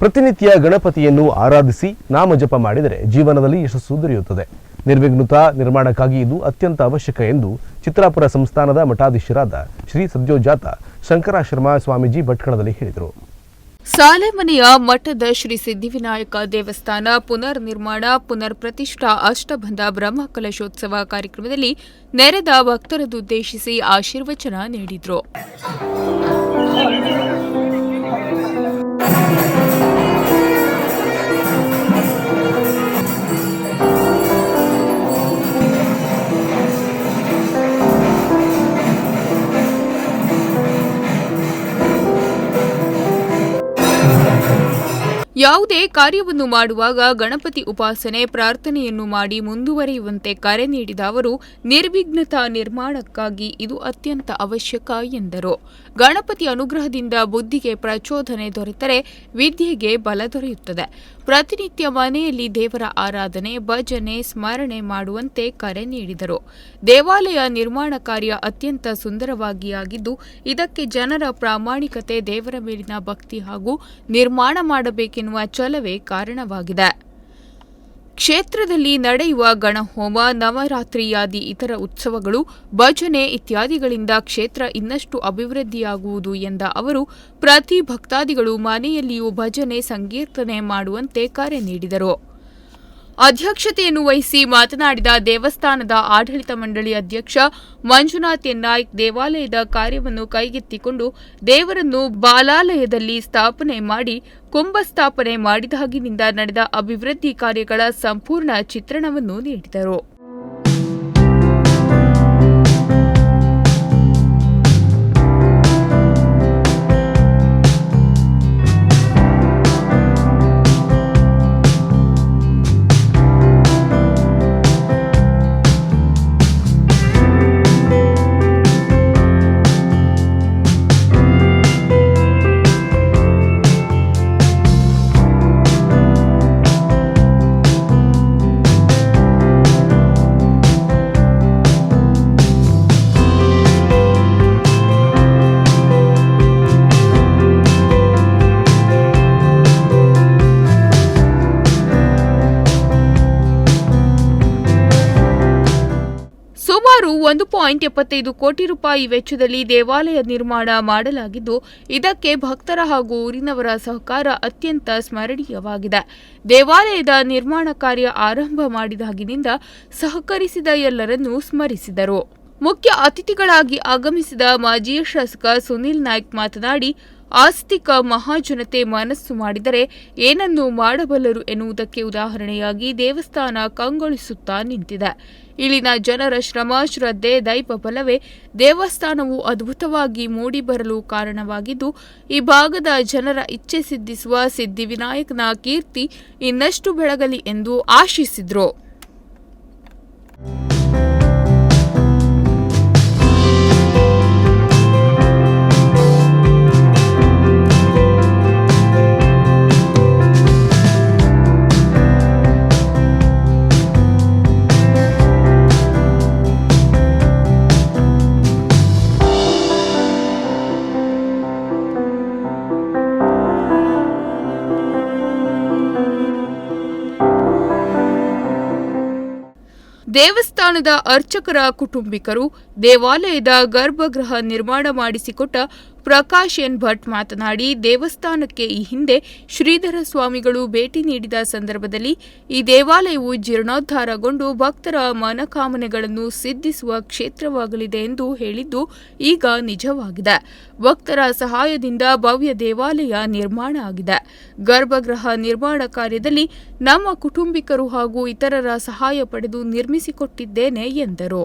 ಪ್ರತಿನಿತ್ಯ ಗಣಪತಿಯನ್ನು ಆರಾಧಿಸಿ ನಾಮ ಜಪ ಮಾಡಿದರೆ ಜೀವನದಲ್ಲಿ ಯಶಸ್ಸು ದೊರೆಯುತ್ತದೆ. ನಿರ್ವಿಘ್ನತಾ ನಿರ್ಮಾಣಕ್ಕಾಗಿ ಇದು ಅತ್ಯಂತ ಅವಶ್ಯಕ ಎಂದು ಚಿತ್ರಾಪುರ ಸಂಸ್ಥಾನದ ಮಠಾಧೀಶರಾದ ಶ್ರೀ ಸದ್ಯೋಜಾತ ಶಂಕರಾಶ್ರಮ ಸ್ವಾಮೀಜಿ ಭಟ್ಕಳದಲ್ಲಿ ಹೇಳಿದರು. ಸಾಲೆಮನೆಯ ಮಠದ ಶ್ರೀ ಸಿದ್ಧಿವಿನಾಯಕ ದೇವಸ್ಥಾನ ಪುನರ್ ನಿರ್ಮಾಣ ಪುನರ್ ಪ್ರತಿಷ್ಠಾ ಅಷ್ಟಬಂಧ ಬ್ರಹ್ಮ ಕಲಶೋತ್ಸವ ಕಾರ್ಯಕ್ರಮದಲ್ಲಿ ನೆರೆದ ಭಕ್ತರನ್ನುದ್ದೇಶಿಸಿ ಆಶೀರ್ವಚನ ನೀಡಿದರು. ಯಾವುದೇ ಕಾರ್ಯವನ್ನು ಮಾಡುವಾಗ ಗಣಪತಿ ಉಪಾಸನೆ, ಪ್ರಾರ್ಥನೆಯನ್ನು ಮಾಡಿ ಮುಂದುವರಿಯುವಂತೆ ಕರೆ ನೀಡಿದ ಅವರು, ನಿರ್ವಿಘ್ನತಾ ನಿರ್ಮಾಣಕ್ಕಾಗಿ ಇದು ಅತ್ಯಂತ ಅವಶ್ಯಕ ಎಂದರು. ಗಣಪತಿ ಅನುಗ್ರಹದಿಂದ ಬುದ್ಧಿಗೆ ಪ್ರಚೋದನೆ ದೊರೆತರೆ ವಿದ್ಯೆಗೆ ಬಲ ದೊರೆಯುತ್ತದೆ. ಪ್ರತಿನಿತ್ಯ ಮನೆಯಲ್ಲಿ ದೇವರ ಆರಾಧನೆ, ಭಜನೆ, ಸ್ಮರಣೆ ಮಾಡುವಂತೆ ಕರೆ ನೀಡಿದರು. ದೇವಾಲಯ ನಿರ್ಮಾಣ ಕಾರ್ಯ ಅತ್ಯಂತ ಸುಂದರವಾಗಿ ಆಗಿದ್ದು ಇದಕ್ಕೆ ಜನರ ಪ್ರಾಮಾಣಿಕತೆ, ದೇವರ ಮೇಲಿನ ಭಕ್ತಿ ಹಾಗೂ ನಿರ್ಮಾಣ ಮಾಡಬೇಕೆನ್ನುವ ಛಲವೇ ಕಾರಣವಾಗಿದೆ. ಕ್ಷೇತ್ರದಲ್ಲಿ ನಡೆಯುವ ಗಣಹೋಮ, ನವರಾತ್ರಿಯಾದಿ ಇತರ ಉತ್ಸವಗಳು, ಭಜನೆ ಇತ್ಯಾದಿಗಳಿಂದ ಕ್ಷೇತ್ರ ಇನ್ನಷ್ಟು ಅಭಿವೃದ್ಧಿಯಾಗುವುದು ಎಂದ ಅವರು, ಪ್ರತಿ ಭಕ್ತಾದಿಗಳು ಮನೆಯಲ್ಲಿಯೂ ಭಜನೆ ಸಂಕೀರ್ತನೆ ಮಾಡುವಂತೆ ಕರೆ ನೀಡಿದರು. ಅಧ್ಯಕ್ಷತೆಯನ್ನು ವಹಿಸಿ ಮಾತನಾಡಿದ ದೇವಸ್ಥಾನದ ಆಡಳಿತ ಮಂಡಳಿ ಅಧ್ಯಕ್ಷ ಮಂಜುನಾಥ್ ಎನ್ನಾಯ್ಕ್ ದೇವಾಲಯದ ಕಾರ್ಯವನ್ನು ಕೈಗೆತ್ತಿಕೊಂಡು ದೇವರನ್ನು ಬಾಲಾಲಯದಲ್ಲಿ ಸ್ಥಾಪನೆ ಮಾಡಿ ಕುಂಭ ಸ್ಥಾಪನೆ ಮಾಡಿದಾಗಿನಿಂದ ನಡೆದ ಅಭಿವೃದ್ಧಿ ಕಾರ್ಯಗಳ ಸಂಪೂರ್ಣ ಚಿತ್ರಣವನ್ನು ನೀಡಿದರು. ಒಂದು ಪಾಯಿಂಟ್ ಎಪ್ಪತ್ತೈದು ಕೋಟಿ ರೂಪಾಯಿ ವೆಚ್ಚದಲ್ಲಿ ದೇವಾಲಯ ನಿರ್ಮಾಣ ಮಾಡಲಾಗಿದ್ದು, ಇದಕ್ಕೆ ಭಕ್ತರ ಹಾಗೂ ಊರಿನವರ ಸಹಕಾರ ಅತ್ಯಂತ ಸ್ಮರಣೀಯವಾಗಿದೆ. ದೇವಾಲಯದ ನಿರ್ಮಾಣ ಕಾರ್ಯ ಆರಂಭ ಮಾಡಿದಾಗಿನಿಂದ ಸಹಕರಿಸಿದ ಎಲ್ಲರನ್ನೂ ಸ್ಮರಿಸಿದರು. ಮುಖ್ಯ ಅತಿಥಿಗಳಾಗಿ ಆಗಮಿಸಿದ ಮಾಜಿ ಶಾಸಕ ಸುನಿಲ್ ನಾಯ್ಕ್ ಮಾತನಾಡಿ ಆಸ್ತಿಕ ಮಹಾಜನತೆ ಮನಸ್ಸು ಮಾಡಿದರೆ ಏನನ್ನು ಮಾಡಬಲ್ಲರು ಎನ್ನುವುದಕ್ಕೆ ಉದಾಹರಣೆಯಾಗಿ ದೇವಸ್ಥಾನ ಕಂಗೊಳಿಸುತ್ತಾ ನಿಂತಿದೆ. ಇಲ್ಲಿನ ಜನರ ಶ್ರಮ ಶ್ರದ್ಧೆ ದೈವ ಬಲವೇ ದೇವಸ್ಥಾನವು ಅದ್ಭುತವಾಗಿ ಮೂಡಿಬರಲು ಕಾರಣವಾಗಿದ್ದು, ಈ ಭಾಗದ ಜನರ ಇಚ್ಛೆ ಸಿದ್ಧಿಸುವ ಸಿದ್ಧಿವಿನಾಯಕನ ಕೀರ್ತಿ ಇನ್ನಷ್ಟು ಬೆಳಗಲಿ ಎಂದು ಆಶಿಸಿದ್ರು. ದೇವಸ್ಥಾನದ ಅರ್ಚಕರ ಕುಟುಂಬಿಕರು ದೇವಾಲಯದ ಗರ್ಭಗೃಹ ನಿರ್ಮಾಣ ಮಾಡಿಸಿಕೊಟ್ಟ ಪ್ರಕಾಶ್ ಎನ್ ಭಟ್ ಮಾತನಾಡಿ, ದೇವಸ್ಥಾನಕ್ಕೆ ಈ ಹಿಂದೆ ಶ್ರೀಧರ ಸ್ವಾಮಿಗಳು ಭೇಟಿ ನೀಡಿದ ಸಂದರ್ಭದಲ್ಲಿ ಈ ದೇವಾಲಯವು ಜೀರ್ಣೋದ್ಧಾರಗೊಂಡು ಭಕ್ತರ ಮನಕಾಮನೆಗಳನ್ನು ಸಿದ್ಧಿಸುವ ಕ್ಷೇತ್ರವಾಗಲಿದೆ ಎಂದು ಹೇಳಿದ್ದು ಈಗ ನಿಜವಾಗಿದೆ. ಭಕ್ತರ ಸಹಾಯದಿಂದ ಭವ್ಯ ದೇವಾಲಯ ನಿರ್ಮಾಣ ಆಗಿದೆ. ಗರ್ಭಗೃಹ ನಿರ್ಮಾಣ ಕಾರ್ಯದಲ್ಲಿ ನಮ್ಮ ಕುಟುಂಬಿಕರು ಹಾಗೂ ಇತರರ ಸಹಾಯ ಪಡೆದು ನಿರ್ಮಿಸಿಕೊಟ್ಟಿದ್ದೇನೆ ಎಂದರು.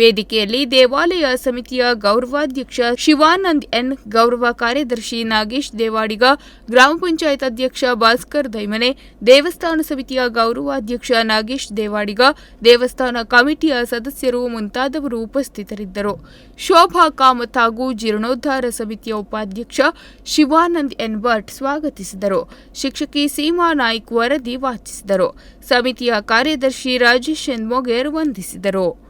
ವೇದಿಕೆಯಲ್ಲಿ ದೇವಾಲಯ ಸಮಿತಿಯ ಗೌರವಾಧ್ಯಕ್ಷ ಶಿವಾನಂದ್ ಎನ್, ಗೌರವ ಕಾರ್ಯದರ್ಶಿ ನಾಗೇಶ್ ದೇವಾಡಿಗ, ಗ್ರಾಮ ಪಂಚಾಯತ್ ಅಧ್ಯಕ್ಷ ಭಾಸ್ಕರ್ ದೈಮನೆ, ದೇವಸ್ಥಾನ ಸಮಿತಿಯ ಗೌರವಾಧ್ಯಕ್ಷ ನಾಗೇಶ್ ದೇವಾಡಿಗ, ದೇವಸ್ಥಾನ ಕಮಿಟಿಯ ಸದಸ್ಯರು ಮುಂತಾದವರು ಉಪಸ್ಥಿತರಿದ್ದರು. ಶೋಭಾ ಕಾಮತ್ ಹಾಗೂ ಜೀರ್ಣೋದ್ಧಾರ ಸಮಿತಿಯ ಉಪಾಧ್ಯಕ್ಷ ಶಿವಾನಂದ್ ಎನ್ ಭಟ್ ಸ್ವಾಗತಿಸಿದರು. ಶಿಕ್ಷಕಿ ಸೀಮಾ ನಾಯ್ಕ ವರದಿ ವಾಚಿಸಿದರು. ಸಮಿತಿಯ ಕಾರ್ಯದರ್ಶಿ ರಾಜೇಶ್ ಎನ್ ಮೊಗೇರ್ ವಂದಿಸಿದರು.